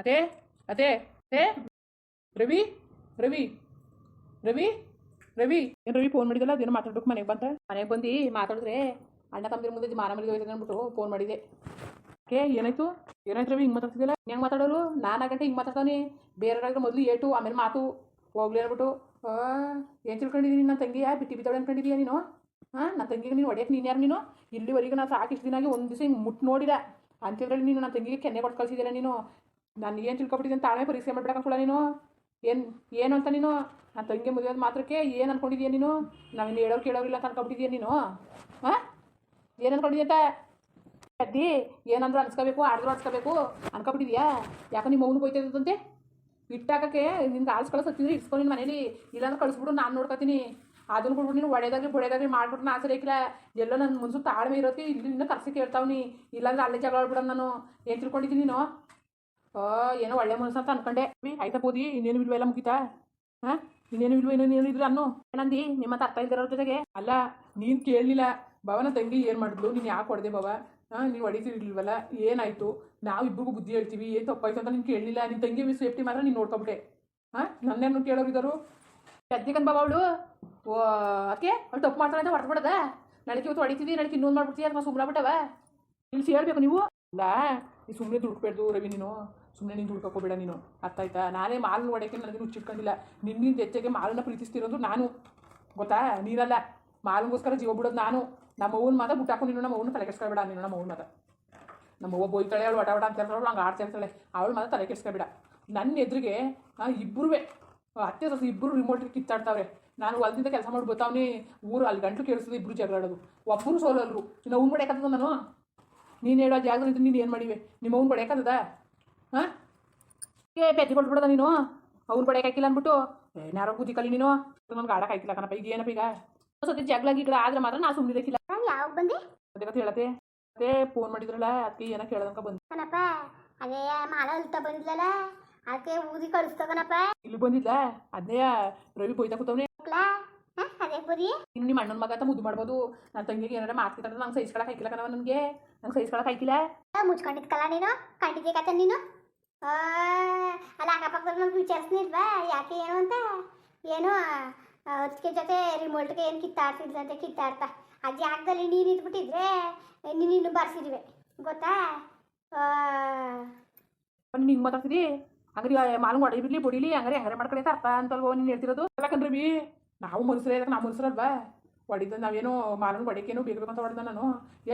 ಅದೇ ಅದೇ ಏ ರವಿ ರವಿ ರವಿ ರವಿ. ಏನು ರವಿ ಫೋನ್ ಮಾಡಿದಲ್ಲ ಅದೇನು ಮಾತಾಡ್ಬೇಕು, ಮನೆಗೆ ಬಂತ? ಮನೆಗೆ ಬಂದು, ಮಾತಾಡಿದ್ರೆ ಅಣ್ಣ ತಮ್ಮದಿರ ಮುಂದೆ ಮಾನ ಮನೆಗೆ ಅಂದ್ಬಿಟ್ಟು ಫೋನ್ ಮಾಡಿದೆ. ಓಕೆ ಏನಾಯ್ತು? ಏನಾಯ್ತು ರವಿ, ಹಿಂಗೆ ಮಾತಾಡ್ತಿದ್ದಿಲ್ಲ ಹೆಂಗೆ ಮಾತಾಡೋರು? ನಾನು ಗಂಟೆ ಹಿಂಗೆ ಮಾತಾಡ್ತಾನೆ. ಬೇರೆಯವ್ರಾಗ ಮೊದಲು ಏಟು ಆಮೇಲೆ ಮಾತು. ಹೋಗ್ಲಿ ಅಂದ್ಬಿಟ್ಟು ಏನು ತಿಳ್ಕೊಂಡಿದ್ದೀನಿ ನನ್ನ ತಂಗಿಯ ಬಿಟ್ಟಿ ಬಿದ್ದಾಳೆ ಅನ್ಕೊಂಡಿದೀಯ ನೀನು? ಹಾಂ ನನ್ನ ತಂಗಿಗೆ ನೀನು ಹೊಡೆಯಕ್ಕೆ ನೀನು ಯಾರು ನೀನು? ಇಲ್ಲಿವರೆಗೂ ನಾನು ಸಾಕಿಷ್ಟು ದಿನ ಆಗಿ ಒಂದು ದಿವಸ ಹಿಂಗೆ ಮುಟ್ಟು ನೋಡಿಲ್ಲ ಅಂತಿದ್ರಲ್ಲಿ ನೀನು ನನ್ನ ತಂಗಿಗೆ ಕೆನ್ನೆ ಕೊಟ್ಟು ಕಳಿಸಿದ್ದೀರ ನೀನು? ನಾನು ಏನು ತಿಳ್ಕೊಬಿಟ್ಟಿದ್ದೀನಿ ತಾಳ್ಮೆ ಪರೀಕ್ಷೆ ಮಾಡ್ಬಿಡಕ್ಕಲ್ಲ ನೀನು? ಏನು ಏನು ಅಂತ ನೀನು? ನಾನು ತಂಗಿ ಮದುವೆ ಮಾತ್ರಕ್ಕೆ ಏನು ಅಂದ್ಕೊಂಡಿದ್ಯಾ ನೀನು? ನಾವಿನ್ನು ಹೇಳೋರು ಕೇಳೋರಿಲ್ಲ ಅಂತ ಅನ್ಕೊಬಿಟ್ಟಿದ್ಯಾ ನೀನು? ಹಾಂ? ಏನು ಅಂದ್ಕೊಂಡಿದ್ಯಂತ ಅದ್ದಿ ಏನಂದ್ರು ಅನ್ಸ್ಕೋಬೇಕು, ಆಡಿದ್ರು ಅನ್ಸ್ಕೋಬೇಕು. ಅನ್ಕೊಬಿಟ್ಟಿದ್ಯಾ? ಯಾಕೆ ನಿಮ್ಮ ಮೌನ ಹೋಯ್ತದಂತೆ ಇಟ್ಟಾಕಕ್ಕೆ ನಿನ್ಗೆ ಆಳ್ಸ್ಕೊಳ್ಳೋ ಸತ್ತಿದ್ರೆ ಇಟ್ಸ್ಕೊ ನಿನ್ನ ಮನೇಲಿ. ಇಲ್ಲಾಂದ್ರೆ ಕಳಿಸ್ಬಿಡು, ನಾನು ನೋಡ್ಕೊತೀನಿ. ಅದನ್ನು ಕೊಡ್ಬಿಟ್ಟು ನೀನು ಒಡೆದಾಗ್ಲಿ ಬೊಡೆದಾಗ್ಲಿ ಮಾಡ್ಬಿಟ್ಟು ನಾನು ಸರಿಯಾಕಿಲ್ಲ ಎಲ್ಲೋ ನನ್ನ ಮುನ್ಸು ತಾಳ್ಮೆ ಇರೋದಕ್ಕೆ ಇಲ್ಲಿ ನಿನ್ನ ಕರ್ಸಿ ಕೇಳ್ತಾವ್ನಿ ಇಲ್ಲಾಂದ್ರೆ ಅಲ್ಲೇ ಜಗಳ ಆಡ್ಬಿಡೋಣ ನಾನು. ಏನು ತಿಳ್ಕೊಂಡಿದ್ದೀನಿ ನೀನು? ಏನೋ ಒಳ್ಳೆ ಮನಸ್ಸು ಅಂತ ಅನ್ಕೊಂಡೆ. ಆಯ್ತಾ ಬೋದಿ ಇನ್ನೇನು ಇಲ್ವ ಎಲ್ಲ ಮುಗಿತಾ? ಹಾಂ? ಇನ್ನೇನು ಇಲ್ವ ಇನ್ನೇನು ಇದ್ರೆ ಅನ್ನು? ಏನಂದಿ ನಿಮ್ಮ ಅರ್ಥ ಇಲ್ದಿರೋ ಜೊತೆಗೆ. ಅಲ್ಲ, ನೀನು ಕೇಳಲಿಲ್ಲ. ಭವನ ತಂಗಿ ಏನು ಮಾಡಿದ್ಲು? ನೀನು ಯಾಕೆ ಹೊಡೆದೆ ಭವ? ಹಾಂ ನೀನು ಹೊಡಿತಿರ್ಲಿಲ್ವಲ್ಲ? ಏನಾಯ್ತು? ನಾವು ಇಬ್ಬರಿಗೂ ಬುದ್ಧಿ ಹೇಳ್ತೀವಿ. ಏನು ತಪ್ಪಾಯ್ತು ಅಂತ ನೀನು ಕೇಳಲಿಲ್ಲ. ನಿನ್ನ ತಂಗಿ ಸೇಫ್ಟಿ ಮಾತ್ರ ನೀನು ನೋಡ್ಕೊಬಿಟ್ಟೆ. ಹಾಂ, ನನ್ನೇನು ಕೇಳೋರು ಇದ್ದಾರು ಸದ್ಯಕ್ಕನ್ ಬಾಬಾ ಅವಳು? ಓ ಅದಕ್ಕೆ ಅವಳು ತಪ್ಪು ಮಾಡ್ತಾಳೆ ಅಂತ ಹೊರಟ್ಬಿಡದ? ನಡಕ್ಕೆ ಇವತ್ತು ಹೊಡಿತೀವಿ ನಡಕ್ಕೆ ಇನ್ನೊಂದು ಮಾಡ್ಬಿಡ್ತೀವಿ ಅಥವಾ ಸುಮ್ಮನೆ ಬಿಟ್ಟವ ಇಲ್ಲಿ ಹೇಳ್ಬೇಕು ನೀವು? ಇಲ್ಲ ನೀ ಸುಮ್ಮನೆ ದುಡ್ಕೊಬೇಡ್ದು ರವಿ ನೀನು. ಸುಮ್ಮನೆ ನೀನು ದುಡ್ಕೋಬೇಡ ನೀನು. ಅರ್ಥ ಆಯ್ತಾ ನಾನೇ ಮಾಲ್ನ ಹೊಡೆಯಕ್ಕೆ ನನಗೆ ಹುಚ್ಚಿಟ್ಕೊಂಡಿಲ್ಲ ನಿನ್ನಿಂದ ಹೆಚ್ಚಿಗೆ ಮಾಲನ್ನ ಪ್ರೀತಿಸ್ತಿರೋದು ನಾನು. ಗೊತ್ತಾ? ನೀನಲ್ಲ. ಮಾಲಿಗೋಸ್ಕರ ಜೀವ ಬಿಡೋದು ನಾನು. ನಮ್ಮ ಮಾತ್ರ ಮಾತ ಬಿಟ್ಟಾಕೊಂಡು ನೀನು, ನಮ್ಮ ಅವ್ನ ತಲೆ ಕೆಡ್ಸ್ಕೊಬೇಡ ನೀನು, ನಮ್ಮ ಅವ್ನ ಮಾತ. ನಮ್ಮ ಅವ್ವ ಬೋಯ್ತಾಳೆ, ಅವಳು ಒಟ ಅಂತ ಹೇಳ್ತಾಳೆ ಹಂಗೆ ಆಡ್ತಾ ಇರ್ತಾಳೆ. ಅವಳು ಮಾತ್ರ ತಲೆ ಕೆಡ್ಸ್ಕೊಬೇಡ ನನ್ನ ಎದುರಿಗೆ ಇಬ್ಬರೂ ಅತ್ತೆ ಸೊಸೆ ಇಬ್ಬರು ರಿಮೋಟ್ ಕಿತ್ತಾಡ್ತಾವ್ರೆ. ನಾನು ಹೊಲದಿಂದ ಕೆಲಸ ಮಾಡಿ ಬರ್ತಾವ್ನಿ. ಊರು ಅಲ್ಲಿ ಗಂಟು ಕೇಳಿಸ್ತದೆ ಇಬ್ಬರು ಜಗಳಾಡೋದು ಒಬ್ಬರು ಸೋಲಲ್ರು. ಇನ್ನು ಅವ್ನು ಮಾಡ್ಯಾಕತ್ತದ ನಾನು ನೀನು ಹೇಳೋ ಜಾಗದಲ್ಲಿ ನೀನು ಏನು ಮಾಡಿವೆ? ನಿಮ್ಮ ಅವ್ನು ಹೊಡೆಯಕ್ಕದ ಹಾಂ? ಏ ಪೆತ್ತಿ ಕೊಟ್ಬಿಡದ ನೀನು? ಅವ್ನು ಹೊಡೆಯಕ್ಕೆ ಹಾಕಿಲ್ಲ ಅಂದ್ಬಿಟ್ಟು? ಏನಾರೋ ಬುದ್ಧಿ ಕಲಿ ನೀನು? ನಮ್ಗೆ ಆಡಕ್ಕೆ ಹಾಕಿಲ್ಲ ಕಣಪ್ಪ ಈಗ ಏನಪ್ಪ ಈಗ? ಸತಿ ಜಗಳ ಗಿಗಳ ಆದ್ರೆ ಮಾತ್ರ ನಾ ಸುಮ್ಮನೆ ಇರಕ್ಕಿಲ್ಲ ಯಾವಾಗ ಬಂದೆ? ಅದೇ ಕತೆ ಹೇಳತ್ತೆ. ಅದೇ ಫೋನ್ ಮಾಡಿದ್ರಲ್ಲ ಅದಕ್ಕೆ ಏನೋ ಕೇಳ್ದಂಕ ಬಂದು. ಕಣಪ್ಪ ಅದೇ ಮಾಲ ಹೊಲ್ತಾ ಬಂದಿದ್ಲಲ್ಲ ಅದಕ್ಕೆ ಊದಿ ಕಳಿಸ್ತಕನಪ್ಪ ಇಲ್ಲಿ ಬಂದಿದ್ಲ? ಅದೇ ರವಿ ಪೋಯ್ತಾ ಕೂತವ್ನೆ. ಬರೀ ಇನ್ನು ನಿಮ್ಮ ಅಣ್ಣನ ಮಗ ಅಂತ ಮುದ್ದು ಮಾಡ್ಬೋದು. ನನ್ನ ತಂಗಿಗೆ ಏನಾರ ಮಾತಾಡ್ತಾರೆ ನಂಗೆ ಸಹಿಸ್ಕೊಳಕ್ ಹಾಕಿಲ್ಲ ಕಣವ ನನಗೆ. ನಂಗೆ ಸಹಿಸ್ಕೊಳಕ್ ಹಾಕಿಲ್ಲ. ಮುಚ್ಕೊಂಡಿದ್ಕಲ್ಲ ನೀನು? ಕಂಡಿದ್ದೆ ಕತೆ ನೀನು? ಅಲ್ಲ ಅಕ್ಕಪಕ್ಕದಲ್ಲಿ ನಮ್ಗೆ ವಿಚಾರಿಸ್ನಿಲ್ವಾ? ಯಾಕೆ ಏನು ಅಂತ? ಏನು ಅದಕ್ಕೆ ಜೊತೆ ರಿಮೋಟ್ಗೆ ಏನು ಕಿತ್ತಾಡ್ತಿದ್ದಂತೆ ಕಿತ್ತಾಡ್ತಾ. ಆ ಜಾಗದಲ್ಲಿ ನೀನು ಇದ್ಬಿಟ್ಟಿದ್ರೆ ನೀನು ಬರ್ಸಿದ್ವಿ. ಗೊತ್ತಾ? ಹಿಂಗೆ ಮಾತಾಡ್ತೀರಿ ಹಂಗ್ರಿ ಮಾಲು ಹೊಡಿಬಿಡ್ಲಿ ಬಿಡಿಲಿ ಹಂಗಾರೆ ಹಂಗಾರೆ ಮಾಡ್ಕೊಳ್ಳಿ ಅಂತ ಅರ್ಥ ಅಂತಲ್ವೋ ನೀನು ಹೇಳ್ತಿರೋದು? ಯಾಕಂದ್ರೆ ರವಿ ನಾವು ಮನುಷ್ಯರೇ ಇದಕ್ಕೆ ನಾವು ಮನುಷ್ಯರಲ್ವಾ ಹೊಡಿದ ನಾವೇನೋ ಮಾರನ ಹೊಡಿಕೇನು ಬೇಕು ಅಂತ ಹೊಡೆದ ನಾನು.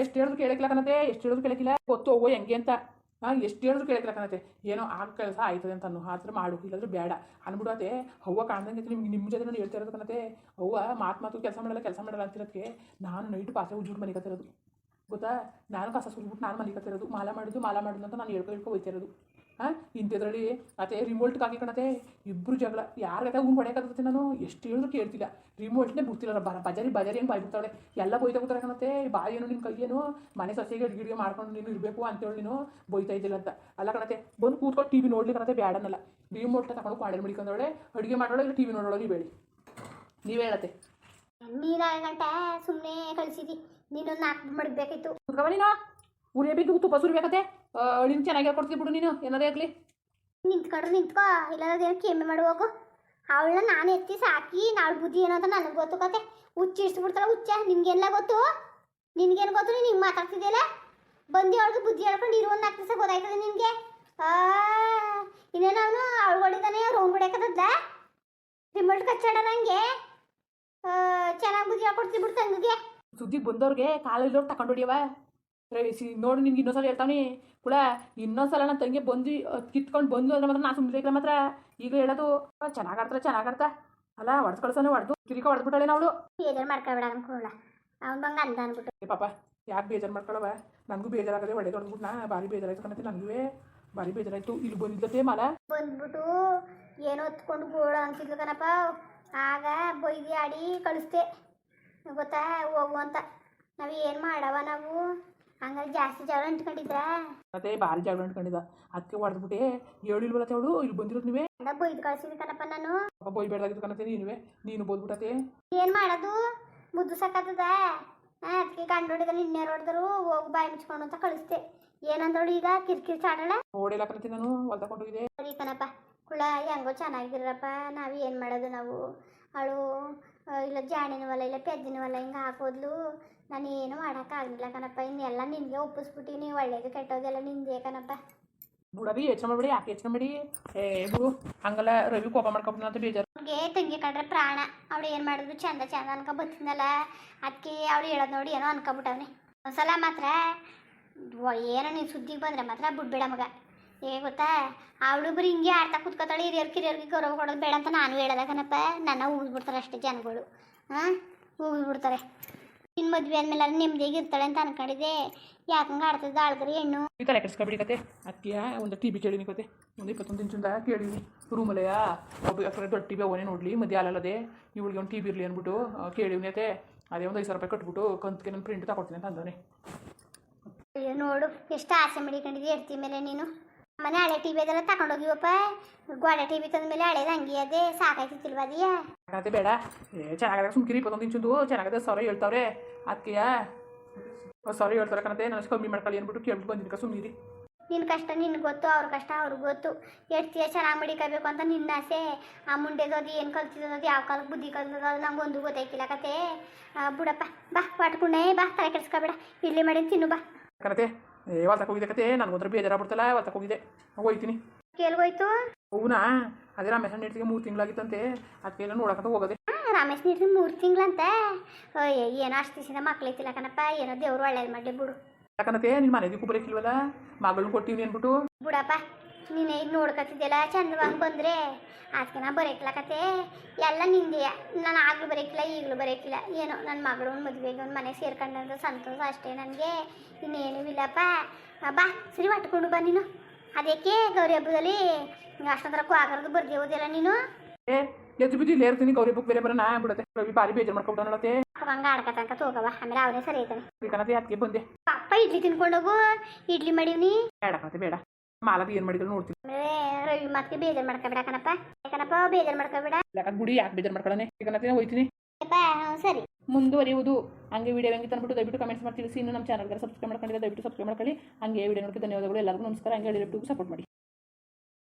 ಎಷ್ಟು ಹೇಳಿದ್ರು ಕೇಳಕ್ಕಿಲ್ಲ ಎಷ್ಟು ಹೇಳಿದ್ರು ಕೇಳಕ್ಕಿಲ್ಲ. ಗೊತ್ತು ಹೋಗೋ ಹೆಂಗೆ ಅಂತ. ಹಾಂ ಎಷ್ಟು ಹೇಳಿದ್ರು ಕೇಳಕ್ಕಿಲ್ಲ ಏನೋ ಆ ಕೆಲಸ ಆಯ್ತದೆ ಅಂತ ಅನ್ನೋ ಆ ಮಾಡು, ಇಲ್ಲಾದ್ರೆ ಬೇಡ ಅಂದ್ಬಿಡತ್ತೆ ಅವ್ವ ಕಾಣ್ದಂಗೆ ನಿಮ್ಗೆ ನಿಮ್ಮ ಜೊತೆ ನಾನು ಹೇಳ್ತಾ ಇರೋದು ಕಣತೆ. ಅವ್ವ ಮಾತು ಮಾತು ಕೆಲಸ ಮಾಡಲ್ಲ ಕೆಲಸ ಮಾಡಲ್ಲ ಅಂತಿರೋದಕ್ಕೆ ನಾನು ನೈಟ್ ಪಾತ್ರೆ ಉಜ್ಜುಟ್ಟು ಮನೆ ಕತ್ತಿರೋದು ಗೊತ್ತಾ? ನಾನು ಕಸ ಸುರಿಬಿಟ್ಟು ನಾನು ಮನೆ ಕತ್ತಿರೋದು ಮಾಲ ಮಾಡಿದ್ದು ಮಾಲ ಮಾಡಿದ್ದು ಅಂತ ನಾನು ಹೇಳ್ಕೊ ಹೇಳ್ಕೊ ಹೋಯ್ತಿರೋದು ಹಾಂ ಇಂಥದ್ರಲ್ಲಿ ಅದೇ ರಿಮೋಲ್ಟ್ ಕಣತೆ ಇಬ್ಬರು ಜಗಳ. ಯಾರಿಗತ್ತೆ ಅವ್ನು ಹೊಡೆಯಕತ್ತೆ ನಾನು? ಎಷ್ಟು ಹೇಳಿದ್ರು ಕೇಳ್ತಿಲ್ಲ. ರಿಮೋಟ್ನೇ ಬಿಡ್ತಿಲ್ಲ ಬರ ಬಜಾರಿ ಬಜಾರಿ ಹೆಂಗೆ ಬಾಯ್ಬಿಡ್ತಾಳೆ ಎಲ್ಲ ಬೈತಾ ಕೂತಾರೆ ಕಣತೆ ಬಾಯಿ ಏನು ನಿಮ್ಮ ಕೈಯೇನು? ಮನೆ ಸೊಸೆಗೆ ಅಡ್ಗೆ ಮಾಡ್ಕೊಂಡು ನೀನು ಇರಬೇಕು ಅಂತೇಳಿ ನೀನು ಬೈತಾ ಇದ್ದಿಲ್ಲ ಅಂತ. ಅಲ್ಲ ಕಣತೆ ಬಂದು ಕೂತ್ಕೊಂಡು ಟಿ ವಿ ನೋಡ್ಲಿ ಕಣತೆ ಬೇಡನಲ್ಲ ರಿಮೋಟ್ನ ತಗೊಂಡು ಕ್ವಾಡಲ್ ಮಡಿಕೊಂಡವಳೆ. ಅಡುಗೆ ಮಾಡೋಳು ಇಲ್ಲ ಟಿ ವಿ ನೋಡೋಳು ಬೇಡಿ ನೀವೇ ಹೇಳತ್ತೆ. ನೀನು ಗಂಟೆ ಸುಮ್ಮನೆ ಕಳಿಸಿದಿ? ನೀನೊಂದು ನಾಲ್ಕು ಮಡಗಬೇಕಿತ್ತು ಕುತ್ಕವ ನೀನು ಉರಿಯ ಬೇಕು ತುಪ್ಪ ಸುರಿಬೇಕತ್ತೆ ಅಳಿನ ಚೆನ್ನಾಗಿ ಹೇಳ್ಕೊಡ್ತೀವಿ ಬಿಡು ನೀನು ಏನದೇ ಆಗಲಿ. ನಿಂತ್ಕೊಂಡ್ರೆ ನಿಂತ್ಕೋ ಇಲ್ಲದೇ ಕೆಮ್ಮೆ ಮಾಡಿ ಹೋಗು. ಅವಳನ್ನ ನಾನು ಎತ್ತಿ ಸಾಕಿ ನಾಳೆ ಬುದ್ಧಿ ಏನಂತ ನನಗೆ ಗೊತ್ತು ಕತೆ. ಹುಚ್ಚಿಡ್ಸ್ಬಿಡ್ತಾಳ ಹುಚ್ಚ ನಿನ್ಗೆಲ್ಲ ಗೊತ್ತು? ನಿನ್ಗೇನು ಗೊತ್ತು? ನೀನು ಹಿಂಗೆ ಮಾತಾಡ್ತಿದ್ಯಲ್ಲ? ಬಂದು ಅವಳಿಗೆ ಬುದ್ಧಿ ಹೇಳ್ಕೊಂಡು ಇರುವ ಒಂದು ನಾಲ್ಕು ದಿವಸ ಗೊತ್ತಾಯ್ತದೆ ನಿನಗೆ. ಇನ್ನೇನು ಅವನು ಅವಳಗೊಡಿದಾನೆ ರೌಂಡ್ ಹೊಡ್ಯಾಕತ್ತದ ಕಚ್ಚಾಡ ನಂಗೆ? ಚೆನ್ನಾಗಿ ಬುದ್ಧಿ ಹೇಳ್ಕೊಡ್ತೀವಿ ಬಿಡ್ತಂಗೆ ಸುದ್ದಿ ಸುದ್ದಿಗೆ ಬಂದವ್ರಿಗೆ ಕಾಲಲ್ಲಿ ತಗೊಂಡು ಹೊಡಿಯವ ಸಿ ನೋಡು ನಿನ್ಗೆ ಇನ್ನೊಂದ್ಸಲ ಹೇಳ್ತಾನೆ ಕೂಡ ಇನ್ನೊಂದ್ಸಲ ನನ್ನ ತಂಗಿ ಬಂದು ಕಿತ್ಕೊಂಡು ಬಂದು ಅಂದ್ರೆ ಮಾತ್ರ ನಾನು ಸುಮ್ಮನೆ ಮಾತ್ರ. ಈಗ ಹೇಳೋದು ಚೆನ್ನಾಗಿ ಆಡ್ತಾರೆ ಚೆನ್ನಾಗಿ ಆಡ್ತಾ. ಅಲ್ಲ ಹೊಡ್ದು ಕಳ್ಸೋನೆ ಹೊಡೆದು ತಿರುಗಿ ಹೊಡೆದ್ಬಿಟ್ಟಾಳೆ ನಾವು ಬೇಜಾರು ಮಾಡ್ಕೊಬೇಡ ಅನ್ಕೊಳ್ಳ ಅವ್ನು ಬಂಗ ಅಂದ ಅನ್ಬಿಟ್ಟು ಏ ಪಾಪ ಯಾಕೆ ಬೇಜಾರು ಮಾಡ್ಕೊಳ್ಳವ ನನಗೂ ಬೇಜಾರಾಗದೆ ಹೊಡೆದು ಹೊಡೆದ್ಬಿಟ್ಟು ನಾ ಭಾರಿ ಬೇಜಾರಾಯ್ತು ಕಣತೆ ನನಗೂ ಭಾರಿ ಬೇಜಾರಾಯ್ತು. ಇಲ್ಲಿ ಬಂದಿದ್ದತೆ ಮಾಲ. ಬಂದ್ಬಿಟ್ಟು ಏನೋ ಹೊತ್ಕೊಂಡು ಗೋಳ ಅಂತಿದ್ಲು ಕಣಪ್ಪ. ಆಗ ಬೈದಿ ಆಡಿ ಕಳಿಸ್ದೆ. ಗೊತ್ತಾ? ಹೋಗು ಅಂತ. ನಾವು ಏನು ಮಾಡವ ನಾವು? ಹಂಗಾಗಿ ಜಾಸ್ತಿ ಜಗಳ ಅಂಟ್ಕೊಂಡಿದ್ರ? ಮತ್ತೆ ಭಾರಿ ಜಾಗ ಅಂಟ್ಕೊಂಡಿದ್ದ. ಅದಕ್ಕೆ ಹೊಡೆದ್ಬಿಟ್ಟೆ. ಹೇಳಿಲ್ವಲ್ಲ ಅವಳು ಇಲ್ಲಿ ಬಂದಿರೋದು ನೀವೇ? ಅಂದ ಬೈದು ಕಳಿಸಿದ್ವಿ ಕಣಪ್ಪ ನಾನು. ಪಾಪ ಬೈಬೇಡ್ದಾಗಿದ್ದು ಕಣತೆ ನೀನುವೆ ನೀನು ಬೋದ್ಬಿಟ್ಟತೆ ಏನು ಮಾಡೋದು? ಮುದ್ದು ಸಾಕತ್ತದ ಅದಕ್ಕೆ ಗಂಡು ಹೊಡಿದ ನಿನ್ನೆ ಹೊಡೆದ್ರು ಹೋಗಿ ಬಾಯಿ ಮುಚ್ಕೊಂಡು ಅಂತ ಕಳಿಸ್ದೆ. ಏನಂದಳು ಈಗ? ಕಿರಿಕಿರಿ ಚಾಡಳ ಓಡಿಲ್ಲ ಕಣತಿ ನಾನು ಹೊಲ್ದ ಕೊಂಡೋಗಿದೆ ಸರಿ ಕಣಪ್ಪ ಕುಳ ಹೆಂಗೋ ಚೆನ್ನಾಗಿರಪ್ಪ ನಾವು ಏನು ಮಾಡೋದು ನಾವು? ಅವಳು ಇಲ್ಲ ಜಾಣಿನ ಒಲ ಇಲ್ಲ ಪೆದ್ದಿನವಲ್ಲ ಹಿಂಗೆ ಹಾಕೋದ್ಲು. ನಾನು ಏನು ಮಾಡೋಕ್ಕಾಗಲಿಲ್ಲ ಕಣಪ್ಪ. ಇನ್ನೆಲ್ಲ ನಿನಗೆ ಒಪ್ಪಿಸ್ಬಿಟ್ಟಿನಿ ಒಳ್ಳೇದು ಕೆಟ್ಟೋದೆಲ್ಲ ನಿಂದೆ ಕಣಪ್ಪ. ಬುಡಬಿ ಯೋಚನೆ ಮಾಡಬೇಡಿ ಯಾಕೆ ಯೋಚನೆ ಮಾಡಿ ಏ ಬಿಡು ಹಂಗಲ್ಲ ರವಿ ಕೋಪ ಮಾಡ್ಕೊಬಿಟ್ಟು ಅಂತ ಬೇಜಾರು. ಅವ್ನಿಗೆ ತಂಗಿ ಕಡ್ರೆ ಪ್ರಾಣ. ಅವಳು ಏನು ಮಾಡಿದ್ರು ಚಂದ ಚಂದ ಅನ್ಕೊ ಬತ್ತಿದ್ನಲ್ಲ. ಅದಕ್ಕೆ ಅವಳು ಹೇಳೋದು ನೋಡಿ ಏನೋ ಅನ್ಕೊಂಬಿಟ್ಟವ್ನಿ. ಒಂದ್ಸಲ ಮಾತ್ರ ಏನೋ ನೀನು ಸುದ್ದಿಗೆ ಬಂದ್ರೆ ಮಾತ್ರ ಬಿಡ್ಬೇಡ ಮಗ. ಹೇಗೆ ಗೊತ್ತಾ? ಅವಳು ಬರೀ ಹಿಂಗೆ ಆಡ್ತಾ ಕುತ್ಕೋತಾಳೆ ಹಿರಿಯರ್ ಕಿರಿಯರ್ಗೆ ಗೌರವ ಕೊಡೋದು ಬೇಡ ಅಂತ ನಾನು ಹೇಳದ ಕಣಪ್ಪ. ನನ್ನ ಉಗಿದ್ಬಿಡ್ತಾರೆ ಅಷ್ಟೇ ಜನಗಳು. ಹಾಂ ಉಗಿದ್ಬಿಡ್ತಾರೆ ನಿನ್ನ ಮದುವೆ ಆದ್ಮೇಲೆ ನೆಮ್ಮದಿಯಾಗಿ ಇರ್ತಾಳೆ ಅಂತ ಅನ್ಕೊಂಡಿದ್ದೆ. ಯಾಕಂಗೆ ಆಡ್ತದ ಆಳ್ಗರಿ ಹೆಣ್ಣು? ಈ ತಲೆ ಕೆಡಿಸ್ಕೊಬಿಡಿ ಕತೆ. ಅದಕ್ಕೆ ಒಂದು ಟಿ ಬಿ ಕೇಳಿನಿ ಕತೆ. ಒಂದು ಇಪ್ಪತ್ತೊಂದು ಇಂಚಿಂದ ಕೇಳಿನಿ. ರೂಮಲೆಯ ಒಬ್ಬ ಯಾಕಂದ್ರೆ ದೊಡ್ಡ ಟಿ ವಿ ಅವನೇ ನೋಡಲಿ ಮದುವೆ ಅಲ್ಲದೆ. ಇವಳಿಗೆ ಒಂದು ಟಿ ವಿ ಇರಲಿ ಅಂದ್ಬಿಟ್ಟು ಕೇಳಿವ್ನಿ ಅತೆ ಅದೇ ಒಂದು ಐದು ಸಾವಿರ ರೂಪಾಯಿ ಕಟ್ಬಿಟ್ಟು ಕಂತಿಗೆ ನಾನು ಪ್ರಿಂಟ್ ತಗೊಳ್ತೀನಿ ಅಂತ ಅಂದವನೇ. ಅಯ್ಯೋ ನೋಡು ಎಷ್ಟು ಆಸೆ ಮಡಿಕೊಂಡಿದ್ದೆ ಎಡ್ತಿ ಮೇಲೆ ನೀನು? ಮನೆ ಹಳೆ ಟಿ ವಿ ಅದೆಲ್ಲ ಹೋಗಿವಪ್ಪ. ಗೋಡೆ ಟಿ ವಿ ತಂದ ಮೇಲೆ ಹಳೇದು ಹಂಗೆ ಅದೇ ಸಾಕಾಯ್ತಿತ್ತಿಲ್ವ ಅದೀಯ? ಅದೇ ಬೇಡ. ಏ ಚೆನ್ನಾಗದ ಸುಮ್ಕಿರಿ ಇಪ್ಪತ್ತೊಂದು ಇಂಚಿಂದು. ಚೆನ್ನಾಗದೆ ಸೊರ ಹೇಳ್ತಾವ್ರೆ ಅದಕ್ಕೆಯ ಸೊರ ಹೇಳ್ತಾರೆ ಕಣತೆ ನನಸ್ ಕಮ್ಮಿ ಮಾಡ್ಕೊಳ್ಳಿ ಅಂದ್ಬಿಟ್ಟು ಕೇಳ್ಬಿಟ್ಟು ಬಂದಿದ್ಕ ಸುಮ್ಮನಿರಿ ನಿನ್ನ ಕಷ್ಟ ನಿನ್ ಗೊತ್ತು ಅವ್ರ ಕಷ್ಟ ಅವ್ರಿಗೆ ಗೊತ್ತು. ಎಡ್ತೀಯ ಚೆನ್ನಾಗಿ ಮಡಿಕಬೇಕು ಅಂತ ನಿನ್ನ ಆಸೆ. ಆ ಮುಂಡೆದು ಅದು ಏನು ಕಲ್ತಿದ್ದು ಅದು ಯಾವ ಕಾಲಕ್ಕೆ ಬುದ್ಧಿ ಕಲ್ತದ ಅದು ನಂಗೆ ಒಂದು ಗೊತ್ತಾಯ್ತಿಲ್ಲ ಕತೆ. ಬಿಡಪ್ಪ ಬಾ ವಾಟ್ಕೊಂಡೆ ಬಾ ತಲೆ ಕೆಡಿಸ್ಕೊಬೇಡ ಇಲ್ಲಿ ಮಾಡಿ ತಿನ್ನು ಬಾ. ಕಣತೆ ಹೊಲ್ತಕ್ಕೆ ಹೋಗಿದೆ ಕತೆ ಬೇಜಾರ ಬಿಡ್ತಲ್ಲ ಯಾವಾಗ ಹೋಗಿದೆ ಹೋಗ್ತೀನಿ ಕೇಳ್ಗೋಯ್ತು ಹೂನಾ? ಅದೇ ರಮೇಶ್ ನೀಡ್ತಿಗೆ ಮೂರು ತಿಂಗಳಾಗಿತ್ತಂತೆ. ಅದಕ್ಕೆ ಎಲ್ಲ ನೋಡಕಂತ ಹೋಗೋದೆ. ರಮೇಶ್ ನೀರು ಮೂರು ತಿಂಗಳಂತ. ಏನೋ ಅಷ್ಟು ದಿವಸದಿಂದ ಮಕ್ಳೈತಿಲ್ಲ ಕಣಪ್ಪ ಏನೋ ದೇವ್ರು ಒಳ್ಳೇದು ಮಾಡಲಿ ಬಿಡು. ಯಾಕಂದ್ರೆ ನಿನ್ನ ಮನೆದಿಕ್ಕೂ ಬರೋಕ್ಕಿಲ್ವಲ್ಲ ಮಗಳನ್ನ ಕೊಟ್ಟಿವಿ ಅಂದ್ಬಿಟ್ಟು. ಬಿಡಪ್ಪ. ನೀನು ಈಗ ನೋಡ್ಕೊತಿದ್ದೆಲ್ಲ ಚಂದವಾಗಿ ಬಂದ್ರೆ? ಅದಕ್ಕೆ ನಾ ಬರೋಕ್ಕಿಲ್ಲ ಎಲ್ಲ ನಿಂದೆಯ ನಾನು ಆಗಲೂ ಬರೋಕ್ಕಿಲ್ಲ ಈಗಲೂ ಬರೋಕ್ಕಿಲ್ಲ ಏನೋ ನನ್ನ ಮಗಳು ಮದುವೆಗೆ ಒಂದು ಮನೆ ಸೇರ್ಕೊಂಡಂತ ಸಂತೋಷ ಅಷ್ಟೇ ನನಗೆ. ಇನ್ನೇನೂ ಇಲ್ಲಪ್ಪ. ಬಾ ಸರಿ ಒಟ್ಕೊಂಡು ಬಾ ನೀನು. ಅದಕ್ಕೆ ಗೌರಿ ಹಬ್ಬದಲ್ಲಿ? ಅಷ್ಟೊಂದ್ರ ಆಗರದು ಬರ್ದೇವುದಿಲ್ಲ ನೀನು? ಏ ಎದ್ದು ಬಿದ್ದು ಇಲ್ಲೇ ಇರ್ತೀನಿ. ಗೌರಿ ಬುಕ್ ಬೇರೆ ಬರೋಣ ಬಿಡುತ್ತೆ ರವಿ ಭಾರಿ ಬೇಜಾರು ಮಾಡ್ಕೊಂಡು ನಡತೆ ಹಂಗೆ ಆಡ್ಕತಂಕ ತೋಗವ ಆಮೇಲೆ ಅವನೇ ಸರಿ ಐತಾನೆ ಅದಕ್ಕೆ ಬಂದೆ. ಪಪ್ಪ ಇಡ್ಲಿ ತಿನ್ಕೊಂಡೋಗು ಇಡ್ಲಿ ಮಾಡೀವ್ನಿ ಬೇಡ ಕಣತೆ ಬೇಡ. ಮಾಲದ ಏನು ಮಾಡಿದ್ರು ನೋಡ್ತೀನಿ. ರವಿ ಮತ್ತೆ ಬೇಜಾರು ಮಾಡ್ಕೊಬೇಡ ಕಣಪ್ಪ. ಯಾಕನಪ್ಪ ಬೇಜಾರು ಮಾಡ್ಕೊಬೇಡ. ಯಾಕಂದ್ರೆ ಗುಡಿ ಯಾಕೆ ಬೇಜಾರು ಮಾಡ್ಕೊಳನೆ? ಕಣತೆ ಹೋಯ್ತೀನಿ. ಸರಿ. ಮುಂದುವರಿಯುವುದು. ಹಂಗೆ ವಿಡಿಯೋ ಹೆಂಗೆ ತಂದ್ಬಿಟ್ಟು ದಯವಿಟ್ಟು ಕಮೆಂಟ್ಸ್ ಮಾಡಿ ತಿಳಿಸಿ ಇನ್ನು ನಮ್ಮ ಚಾನಲ್ಗೆ ಸಬ್ಸ್ಕ್ರೈಬ್ ಮಾಡ್ಕೊಂಡಿಲ್ಲ ದಯವಿಟ್ಟು ಸಬ್ಸ್ಕ್ರೈಬ್ ಮಾಡ್ಕೊಳ್ಳಿ. ಹಂಗೆ ವಿಡಿಯೋ ನೋಡೋಕ್ಕೆ ಧನ್ಯವಾದಗಳು. ಎಲ್ಲರಿಗೂ ನಮಸ್ಕಾರ. ಹಂಗೆ ಯೂಟ್ಯೂಬ್ ಸಪೋರ್ಟ್ ಮಾಡಿ.